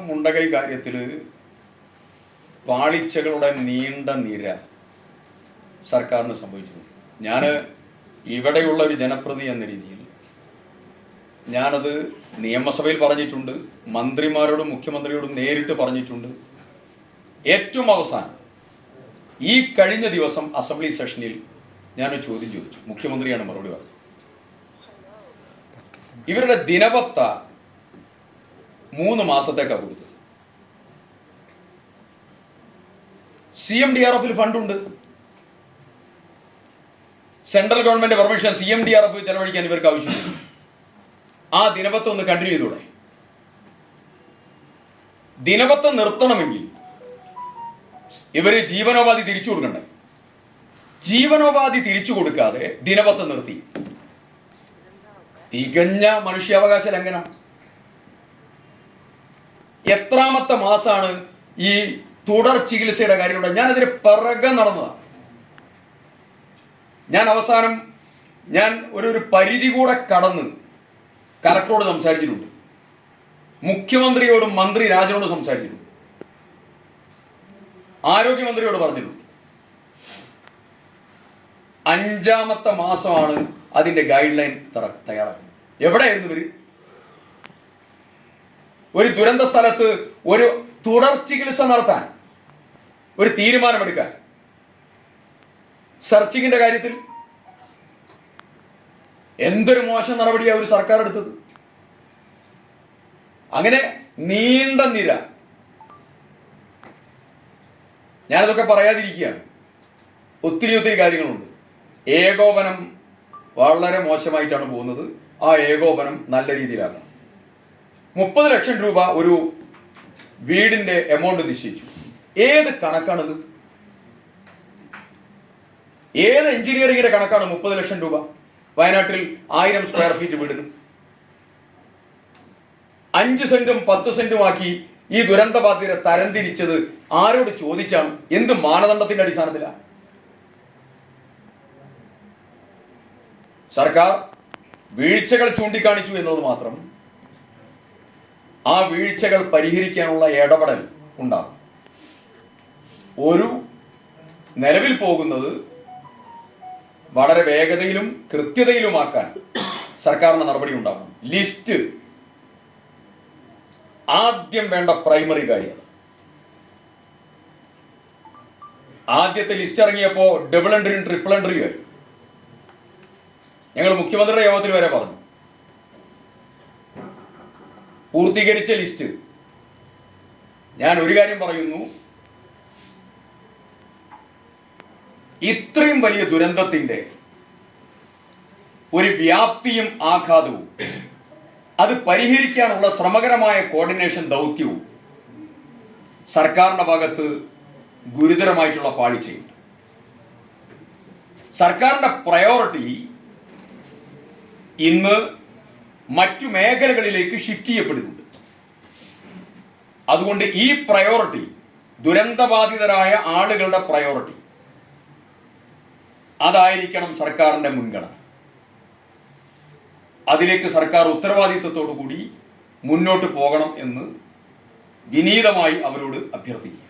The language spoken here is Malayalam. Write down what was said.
മുണ്ടകൈ കാര്യത്തിൽ പാളിച്ചകളുടെ നീണ്ട നിര സർക്കാരിന് സംഭവിച്ചു ഞാൻ ഇവിടെയുള്ള ഒരു ജനപ്രതി എന്ന രീതിയിൽ ഞാനത് നിയമസഭയിൽ പറഞ്ഞിട്ടുണ്ട് മന്ത്രിമാരോടും മുഖ്യമന്ത്രിയോടും നേരിട്ട് പറഞ്ഞിട്ടുണ്ട്. ഏറ്റവും അവസാനം ഈ കഴിഞ്ഞ ദിവസം അസംബ്ലി സെഷനിൽ ഞാനൊരു ചോദ്യം ചോദിച്ചു. മുഖ്യമന്ത്രിയാണ് മറുപടി പറഞ്ഞത്. ഇവരുടെ ദിനപത്ത മൂന്ന് മാസത്തേക്കാണ് കൊടുത്തത്. സി എം ഡി ആർ എഫിൽ ഫണ്ടുണ്ട് central government permission C M D R F ചെലവഴിക്കാൻ ഇവർക്ക് ആവശ്യമില്ല. ആ ദിനപത്ത് ഒന്ന് കണ്ടിന്യൂ ചെയ്തൂടെ. ദിനപത്ത് നിർത്തണമെങ്കിൽ ഇവർ ജീവനോപാധി തിരിച്ചു കൊടുക്കണ്ടേ? ജീവനോപാധി തിരിച്ചു കൊടുക്കാതെ ദിനപത്ത് നിർത്തി. തികഞ്ഞ മനുഷ്യാവകാശ ലംഘനം. എത്രാമത്തെ മാസമാണ് ഈ തുടർ ചികിത്സയുടെ കാര്യമുണ്ട് ഞാൻ അതിന് പിറകെ നടന്നതാണ് ഞാൻ അവസാനം ഞാൻ ഒരു ഒരു പരിധി കൂടെ കടന്ന് കലക്ടറോട് സംസാരിച്ചിട്ടുണ്ട്. മുഖ്യമന്ത്രിയോടും മന്ത്രി രാജനോട് സംസാരിച്ചിട്ടുണ്ട്. ആരോഗ്യമന്ത്രിയോട് പറഞ്ഞിട്ടുണ്ട്. അഞ്ചാമത്തെ മാസമാണ് അതിന്റെ ഗൈഡ് ലൈൻ തയ്യാറാക്കുന്നത്. എവിടെയായിരുന്നു ഇവർ? ഒരു ദുരന്ത സ്ഥലത്ത് ഒരു തുടർ ചികിത്സ നടത്താൻ ഒരു തീരുമാനമെടുക്കാൻ. സെർച്ചിങ്ങിന്റെ കാര്യത്തിൽ എന്തൊരു മോശം നടപടിയാണ് ഒരു സർക്കാർ എടുത്തത്? അങ്ങനെ നീണ്ട നിര. ഞാനതൊക്കെ പറയാതിരിക്കുകയാണ്. ഒത്തിരി ഒത്തിരി കാര്യങ്ങളുണ്ട്. ഏകോപനം വളരെ മോശമായിട്ടാണ് പോകുന്നത്. ആ ഏകോപനം നല്ല രീതിയിലാകണം. മുപ്പത് ലക്ഷം രൂപ ഒരു വീടിന്റെ എമൗണ്ട് നിശ്ചയിച്ചു. ഏത് കണക്കാണത്? ഏത് എഞ്ചിനീയറിംഗിന്റെ കണക്കാണ് മുപ്പത് ലക്ഷം രൂപ? വയനാട്ടിൽ ആയിരം സ്ക്വയർ ഫീറ്റ് വീടിന് അഞ്ച് സെന്റും പത്ത് സെന്റുമാക്കി ഈ ദുരന്ത ബാധിതരെ തരംതിരിച്ചത് ആരോട് ചോദിച്ചാണ്? എന്ത് മാനദണ്ഡത്തിന്റെ അടിസ്ഥാനത്തിലാണ് സർക്കാർ വീഴ്ചകൾ ചൂണ്ടിക്കാണിച്ചു എന്നത് മാത്രം ആ വീഴ്ചകൾ പരിഹരിക്കാനുള്ള ഇടപെടൽ ഉണ്ടാകും. ഒരു നിലവിൽ പോകുന്നത് വളരെ വേഗതയിലും കൃത്യതയിലുമാക്കാൻ സർക്കാരിന്റെ നടപടി ഉണ്ടാകും. ലിസ്റ്റ് ആദ്യം വേണ്ട പ്രൈമറി കാര്യം. ആദ്യത്തെ ലിസ്റ്റ് ഇറങ്ങിയപ്പോൾ ഡബിൾ എൻട്രിയും ട്രിപ്പിൾ എൻട്രിയും ഞങ്ങൾ മുഖ്യമന്ത്രിയുടെ യോഗത്തിൽ വരെ പറഞ്ഞു. പൂർത്തീകരിച്ച ലിസ്റ്റ്. ഞാൻ ഒരു കാര്യം പറയുന്നു. ഇത്രയും വലിയ ദുരന്തത്തിന്റെ ഒരു വ്യാപ്തിയും ആഘാതവും അത് പരിഹരിക്കാനുള്ള ശ്രമകരമായ കോർഡിനേഷൻ ദൗത്യവും സർക്കാരിന്റെ ഭാഗത്ത് ഗുരുതരമായിട്ടുള്ള പാളിച്ചയുണ്ട് സർക്കാരിന്റെ പ്രയോറിറ്റി ഇന്ന് മറ്റു മേഖലകളിലേക്ക് ഷിഫ്റ്റ് ചെയ്യപ്പെടുന്നുണ്ട്. അതുകൊണ്ട് ഈ പ്രയോറിറ്റി ദുരന്തബാധിതരായ ആളുകളുടെ പ്രയോറിറ്റി അതായിരിക്കണം സർക്കാരിന്റെ മുൻഗണന. അതിലേക്ക് സർക്കാർ ഉത്തരവാദിത്വത്തോടു കൂടി മുന്നോട്ട് പോകണം എന്ന് വിനീതമായി അവരോട് അഭ്യർത്ഥിക്കുക